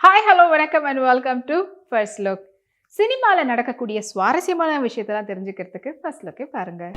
Hi hello வணக்கம் and welcome to first look சினிமாவில் நடக்கக்கூடிய சுவாரஸ்யமான விஷயத்தெல்லாம் தெரிஞ்சுக்கிறதுக்கு ஃபர்ஸ்ட் லுக்கே பாருங்கள்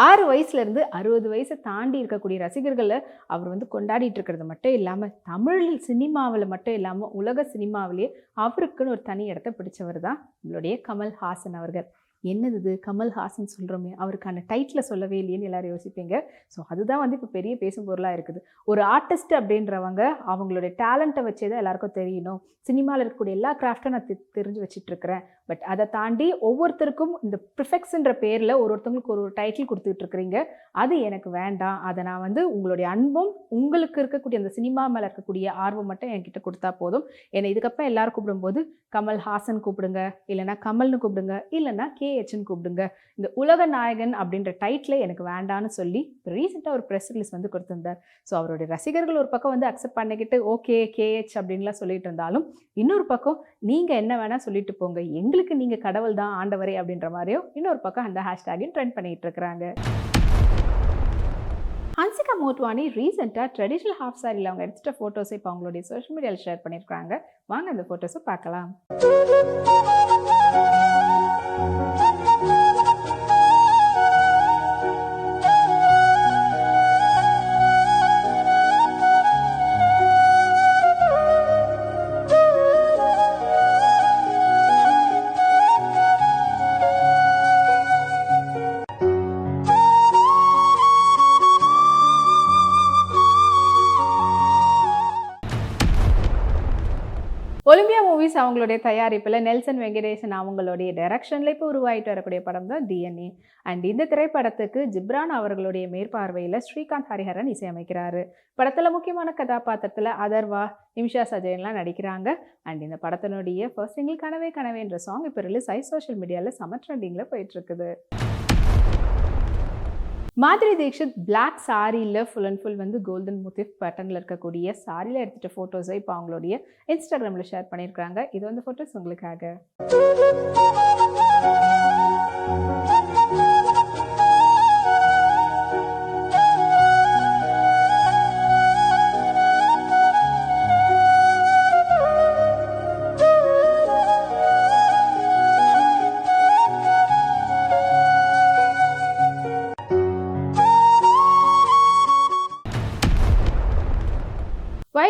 ஆறு வயசுலேருந்து அறுபது வயசை தாண்டி இருக்கக்கூடிய ரசிகர்களை அவர் வந்து கொண்டாடிட்டு இருக்கிறது மட்டும் இல்லாமல் தமிழ் சினிமாவில் மட்டும் இல்லாமல் உலக சினிமாவிலேயே அவருக்குன்னு ஒரு தனி இடத்த பிடிச்சவர் தான் நம்மளுடைய கமல் ஹாசன் அவர்கள். என்னது இது? சொல்கிறோமே அவருக்கான டைட்டில் சொல்லவே இல்லையேன்னு எல்லாரும் யோசிப்பீங்க. ஸோ அதுதான் வந்து இப்போ பெரிய பேசும் பொருளாக இருக்குது. ஒரு ஆர்டிஸ்ட் அப்படின்றவங்க அவங்களுடைய டேலண்ட்டை வச்சே தான் எல்லாருக்கும் தெரியணும். சினிமாவில் இருக்கக்கூடிய எல்லா கிராஃப்டும் நான் தெ- தெரிஞ்சு வச்சிட்டு இருக்கிறேன். பட் அதை தாண்டி ஒவ்வொருத்தருக்கும் இந்த ப்ரிஃபெக்ஸ்ன்ற பேரில் ஒரு ஒருத்தவங்களுக்கு ஒரு ஒரு டைட்டில் கொடுத்துட்டு இருக்கிறீங்க அது எனக்கு வேண்டாம். அதை நான் வந்து உங்களுடைய அன்பும் உங்களுக்கு இருக்கக்கூடிய அந்த சினிமா மேலே இருக்கக்கூடிய ஆர்வம் மட்டும் என்கிட்ட கொடுத்தா போதும். என்னை இதுக்கப்புறம் எல்லாரும் கூப்பிடும்போது கமல் ஹாசன் கூப்பிடுங்க இல்லைன்னா கமல்னு கூப்பிடுங்க இல்லைன்னா கேஹெச்னு கூப்பிடுங்க. இந்த உலக நாயகன் அப்படின்ற டைட்டில் எனக்கு வேண்டான்னு சொல்லி ரீசெண்டாக ஒரு ப்ரெஸ் ரிலீஸ் வந்து கொடுத்துருந்தார். ஸோ அவருடைய ரசிகர்கள் ஒரு பக்கம் வந்து அக்செப்ட் பண்ணிக்கிட்டு ஓகே கேஹெச் அப்படின்லாம் சொல்லிட்டு இருந்தாலும் இன்னொரு பக்கம் நீங்கள் என்ன வேணால் சொல்லிட்டு போங்க. எங்களுக்கு நீங்கள் கடவுள் தான் ஆண்டவரே அப்படின்ற மாதிரியும் இன்னொரு பக்கம் அந்த ஹேஷ்டேகையும் ட்ரெண்ட் பண்ணிட்டு இருக்கிறாங்க. ஹன்சிகா மோட்வானி ரீசெண்டாக ட்ரெடிஷ்னல் ஹாஃப் சாரியில் அவங்க எடுத்துகிட்ட ஃபோட்டோஸை இப்போ அவங்களுடைய சோஷியல் மீடியாவில் ஷேர் பண்ணியிருக்காங்க வாங்க அந்த ஃபோட்டோஸை பார்க்கலாம். ஒலிம்பியா மூவிஸ் அவங்களுடைய தயாரிப்பில் நெல்சன் வெங்கடேசன் அவங்களுடைய டைரக்ஷனில் இப்போ உருவாகிட்டு வரக்கூடிய படம் தான் டிஎன்ஏ அண்ட் இந்த திரைப்படத்துக்கு ஜிப்ரான் அவர்களுடைய மேற்பார்வையில் ஸ்ரீகாந்த் ஹரிஹரன் இசையமைக்கிறாரு. படத்தில் முக்கியமான கதாபாத்திரத்தில் அதர்வா நிமிஷா சஜயன்லாம் நடிக்கிறாங்க. அண்ட் இந்த படத்தினுடைய ஃபர்ஸ்ட் சிங்கிள் கனவே கனவேன்ற சாங் இப்போ ரிலீஸ் ஆகி சோஷியல் மீடியாவில் சம ட்ரெண்டிங்கில் போயிட்டு இருக்குது. மாதிரி தீக்ஷித் பிளாக் சாரியில் ஃபுல் அண்ட் ஃபுல் வந்து கோல்டன் முத்திஃப் பேட்டர்னில் இருக்கக்கூடிய சாரியில் எடுத்துகிட்ட ஃபோட்டோஸை இப்போ அவங்களுடைய இன்ஸ்டாகிராமில் ஷேர் பண்ணியிருக்காங்க இது வந்து ஃபோட்டோஸ் உங்களுக்காக.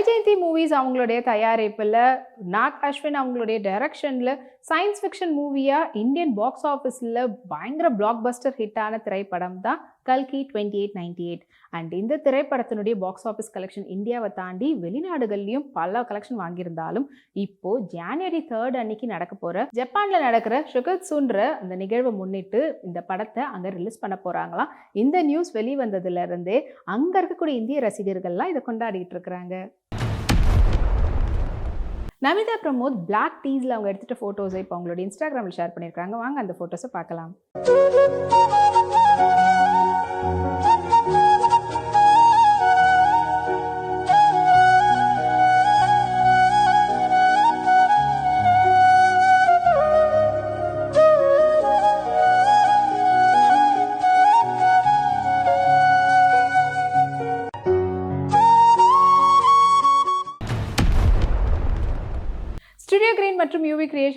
வைஜெயந்தி மூவிஸ் அவங்களுடைய தயாரிப்பில் நாக் அஸ்வின் அவங்களுடைய டைரக்ஷனில் சயின்ஸ் ஃபிக்ஷன் மூவியாக இந்தியன் பாக்ஸ் ஆஃபீஸில் பயங்கர பிளாக் பஸ்டர் ஹிட்டான திரைப்படம் தான் கல்கி twenty eight ninety eight and இந்த திரைப்படத்தினுடைய பாக்ஸ் ஆஃபீஸ் கலெக்ஷன் இந்தியாவை தாண்டி வெளிநாடுகள்லையும் பல கலெக்ஷன் வாங்கியிருந்தாலும் இப்போ ஜான்வரி தேர்ட் அன்னைக்கு நடக்க போகிற ஜப்பானில் நடக்கிற சுகத்ஸுன்ற அந்த நிகழ்வை முன்னிட்டு இந்த படத்தை அங்கே ரிலீஸ் பண்ண போகிறாங்களாம் இந்த நியூஸ் வெளிவந்ததுலேருந்தே அங்கே இருக்கக்கூடிய இந்திய ரசிகர்கள்லாம் இதை கொண்டாடிட்டு இருக்கிறாங்க. நமிதா பிரமோத் பிளாக் டீஸில் அவங்க எடுத்துகிட்ட ஃபோட்டோஸை இப்போ அவங்களோட இன்ஸ்டாகிராமில் ஷேர் பண்ணியிருக்காங்க வாங்க அந்த ஃபோட்டோஸை பார்க்கலாம்.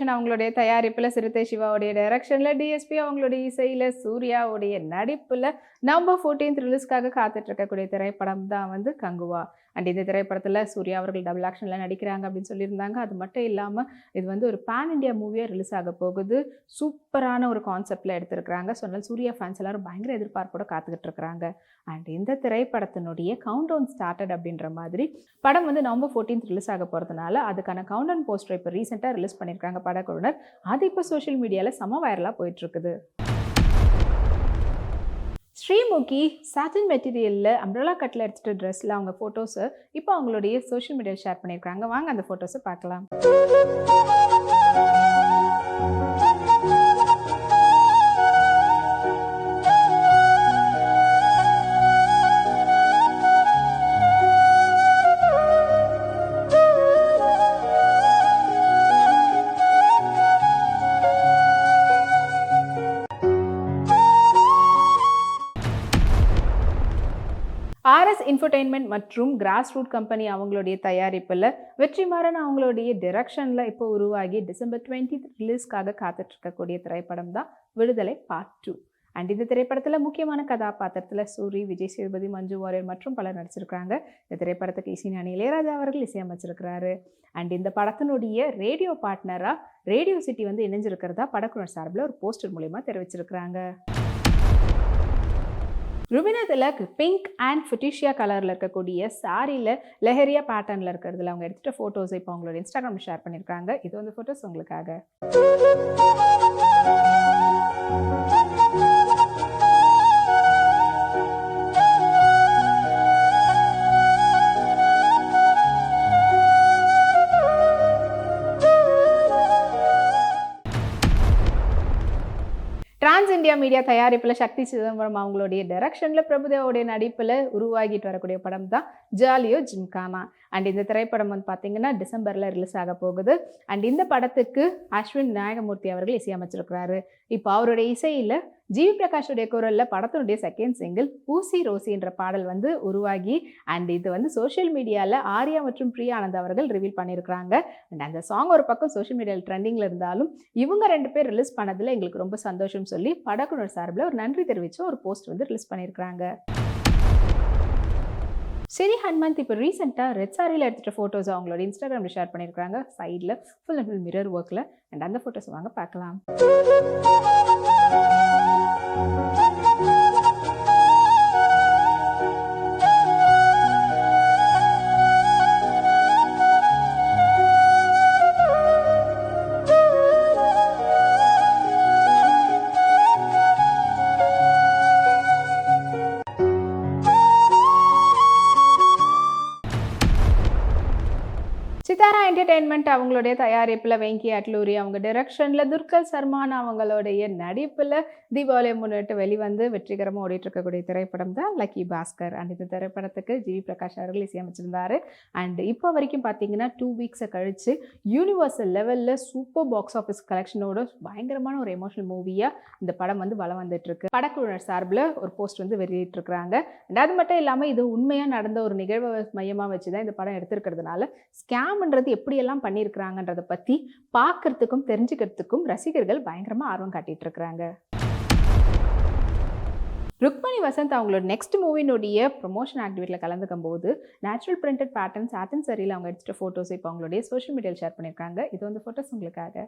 யூவி அவங்களுடைய தயாரிப்பில் சிறுத்தை சிவாவுடைய டைரக்ஷனில் டிஎஸ்பி அவங்களுடைய இசையில் சூர்யாவுடைய நடிப்பில் நவம்பர் ஃபோர்டீன்த் ரிலீஸ்க்காக காத்துட்டு இருக்கக்கூடிய திரைப்படம் தான் வந்து கங்குவா. அண்ட் இந்த திரைப்படத்தில் சூர்யா அவர்கள் டபுள் ஆக்ஷனில் நடிக்கிறாங்க அப்படின்னு சொல்லியிருந்தாங்க. அது மட்டும் இல்லாமல் இது வந்து ஒரு பேன் இண்டியா மூவியாக ரிலீஸ் ஆக போகுது. சூப்பரான ஒரு கான்செப்டில் எடுத்திருக்கிறாங்க. சொன்னால் சூர்யா ஃபேன்ஸ் எல்லாரும் பயங்கர எதிர்பார்ப்போட காத்துக்கிட்டு இருக்கிறாங்க. அண்ட் இந்த திரைப்படத்தினுடைய கவுண்ட் டவுன் ஸ்டார்டட் அப்படின்ற மாதிரி படம் வந்து நவம்பர் ஃபோர்டீன்த் ரிலீஸ் ஆக போகிறதுனால அதுக்கான கவுண்ட் டவுன் போஸ்டர் இப்போ ரீசெண்டாக ரிலீஸ் பண்ணியிருக்காங்க படக்குழுனர் அது இப்போ சோஷியல் மீடியாவில் செம வைரலாக போயிட்டுருக்குது. ஸ்ரீமுகி சாட்டின் மெட்டீரியலில் அம்ரலா கட்டில் எடுத்துகிட்ட ட்ரெஸ்ஸில் அவங்க ஃபோட்டோஸை இப்போ அவங்களுடைய சோஷியல் மீடியாவில் ஷேர் பண்ணியிருக்காங்க வாங்க அந்த ஃபோட்டோஸை பார்க்கலாம். ஆர்எஸ் இன்ஃபர்டெயின்மெண்ட் மற்றும் கிராஸ் ரூட் கம்பெனி அவங்களுடைய தயாரிப்பில் வெற்றிமாறன் அவங்களுடைய டிரெக்ஷனில் இப்போ உருவாகி டிசம்பர் டுவெண்ட்டி ரிலீஸ்க்காக காத்துட்டு இருக்கக்கூடிய திரைப்படம் தான் விடுதலை பார்ட் டூ அண்ட் இந்த திரைப்படத்தில் முக்கியமான கதாபாத்திரத்தில் சூரி விஜய் சேதுபதி மஞ்சு வாரியர் மற்றும் பலர் நடிச்சிருக்கிறாங்க. இந்த திரைப்படத்துக்கு இசைஞானி இளையராஜா அவர்கள் இசையமைச்சிருக்கிறாரு. அண்ட் இந்த படத்தினுடைய ரேடியோ பார்ட்னராக ரேடியோ சிட்டி வந்து இணைஞ்சிருக்கிறதா படக்குழு சார்பில் ஒரு போஸ்டர் மூலயமா தெரிவிச்சிருக்கிறாங்க. Rubina Dilaik pink and fuchsia கலரில் இருக்கக்கூடிய சாரியில் லெஹரியா பேட்டர்னில் இருக்கிறதுல அவங்க எடுத்துகிட்ட ஃபோட்டோஸ் இப்போ அவங்களோட இன்ஸ்டாகிராம் ஷேர் பண்ணியிருக்காங்க இது வந்து ஃபோட்டோஸ் உங்களுக்காக. மீடியா தயாரிப்பில் சக்தி சிதம்பரம் அவங்களுடைய டைரக்ஷனில் பிரபுதேவோடைய நடிப்பில் உருவாகிட்டு வரக்கூடிய படம் தான் ஜாலியோ ஜிம்கானா அண்ட் இந்த திரைப்படம் வந்து பார்த்தீங்கன்னா டிசம்பரில் ரிலீஸ் ஆக போகுது. அண்ட் இந்த படத்துக்கு அஸ்வின் நாயகமூர்த்தி அவர்கள் இசையமைச்சிருக்கிறாரு. இப்போ அவருடைய இசையில் ஜிவி பிரகாஷுடைய குரலில் படத்தினுடைய செகண்ட் சிங்கிள் ஊசி ரோசி என்ற பாடல் வந்து உருவாகி அண்ட் இது வந்து சோஷியல் மீடியாவில் ஆர்யா மற்றும் பிரியா ஆனந்த் அவர்கள் ரிவீல் பண்ணியிருக்கிறாங்க அண்ட் அந்த சாங் ஒரு பக்கம் சோஷியல் மீடியாவில் ட்ரெண்டிங்கில் இருந்தாலும் இவங்க ரெண்டு பேர் ரிலீஸ் பண்ணதில் எங்களுக்கு ரொம்ப சந்தோஷம் சொல்லி படக்குழு சார்பில் ஒரு நன்றி தெரிவித்து ஒரு போஸ்ட் வந்து ரிலீஸ் பண்ணியிருக்கிறாங்க சரி ஹனுமந்த் இப்போ ரீசெண்டாக ரெட் சாரியில் எடுத்துகிட்ட ஃபோட்டோஸ் அவங்களோட இன்ஸ்டாகிராமில் ஷேர் பண்ணியிருக்காங்க சைடில் ஃபுல் அண்ட் ஃபுல் மிரர் ஒர்க்கில் அண்ட் அந்த ஃபோட்டோஸ் வாங்க பார்க்கலாம். Thank you. சித்தாரா என்டர்டெயின்மெண்ட் அவங்களுடைய தயாரிப்பில் வெங்கி அட்லூரி அவங்க டைரக்ஷனில் துர்கல் சர்மான் அவங்களுடைய நடிப்பில் தீபாவளியை முன்னிட்டு வெளிவந்து வெற்றிகரமாக ஓடிட்டு இருக்கக்கூடிய திரைப்படம் தான் லக்கி பாஸ்கர் அண்ட் இந்த திரைப்படத்துக்கு ஜிவி பிரகாஷ் அவர்கள் இசையமைச்சிருந்தாரு. அண்ட் இப்போ வரைக்கும் பார்த்தீங்கன்னா டூ வீக்ஸை கழித்து யூனிவர்சல் லெவலில் சூப்பர் பாக்ஸ் ஆஃபீஸ் கலெக்ஷனோட பயங்கரமான ஒரு எமோஷனல் மூவியாக இந்த படம் வந்து வளம் வந்துட்டுருக்கு. படக்குழுவினர் சார்பில் ஒரு போஸ்ட் வந்து வெளியிட்டிருக்கிறாங்க. அண்ட் அது மட்டும் இல்லாமல் இது உண்மையாக நடந்த ஒரு நிகழ்வை மையமாக வச்சு தான் இந்த படம் எடுத்திருக்கிறதுனால ஸ்கேம்ன்றது எப்படியெல்லாம் பண்ணியிருக்கிறாங்கன்றதை பற்றி பார்க்கறதுக்கும் தெரிஞ்சுக்கிறதுக்கும் ரசிகர்கள் பயங்கரமாக ஆர்வம் காட்டிகிட்டு இருக்கிறாங்க ருக்மணி வசந்த் அவங்களோட நெக்ஸ்ட் மூவினுடைய ப்ரொமோஷன் ஆக்டிவிட்டியில் கலந்துக்கும் போது நேச்சுரல் பிரிண்டட் பேட்டர்ன் சாத்தன் சரியில் அவங்க எடுத்துகிட்ட ஃபோட்டோஸ் இப்போ அவங்களுடைய சோஷியல் மீடியாவில் ஷேர் பண்ணியிருக்காங்க. இது வந்து ஃபோட்டோஸ் உங்களுக்காக.